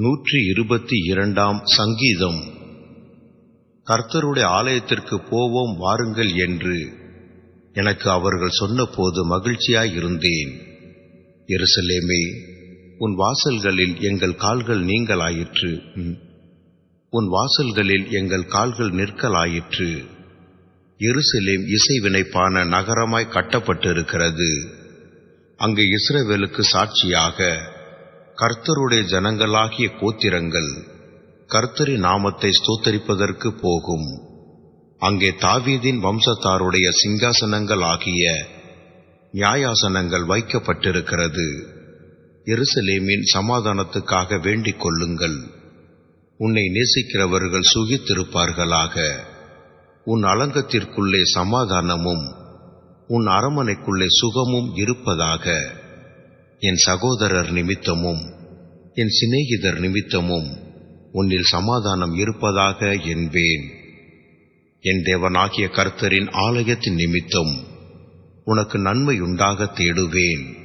நூற்றி இருபத்தி இரண்டாம் சங்கீதம். கர்த்தருடைய ஆலயத்திற்கு போவோம் வாருங்கள் என்று எனக்கு அவர்கள் சொன்னபோது மகிழ்ச்சியாயிருந்தேன் எருசலேமே உன் வாசல்களில் எங்கள் கால்கள் நீங்களாயிற்று உன் வாசல்களில் எங்கள் கால்கள் நிற்கலாயிற்று. எருசலேம் இசைவினைப்பான நகரமாய் கட்டப்பட்டிருக்கிறது. அங்கு இஸ்ரவேலுக்கு சாட்சியாக கர்த்தருடைய ஜனங்களாகிய கோத்திரங்கள் கர்த்தரின் நாமத்தை ஸ்தோத்தரிப்பதற்கு போகும். அங்கே தாவீதின் வம்சத்தாருடைய சிங்காசனங்கள் ஆகிய நியாயாசனங்கள் வைக்கப்பட்டிருக்கிறது. எருசலேமின் சமாதானத்துக்காக வேண்டிக் கொள்ளுங்கள். உன்னை நேசிக்கிறவர்கள் சுகித்திருப்பார்களாக. உன் அலங்கத்திற்குள்ளே சமாதானமும் உன் அரமனைக்குள்ளே சுகமும் இருப்பதாக. என் சகோதரர் நிமித்தமும் என் சிநேகிதர் நிமித்தமும் உன்னில் சமாதானம் இருப்பதாக என்பேன். என் தேவனாகிய கர்த்தரின் ஆலயத்தின் நிமித்தம் உனக்கு நன்மையுண்டாக தேடுவேன்.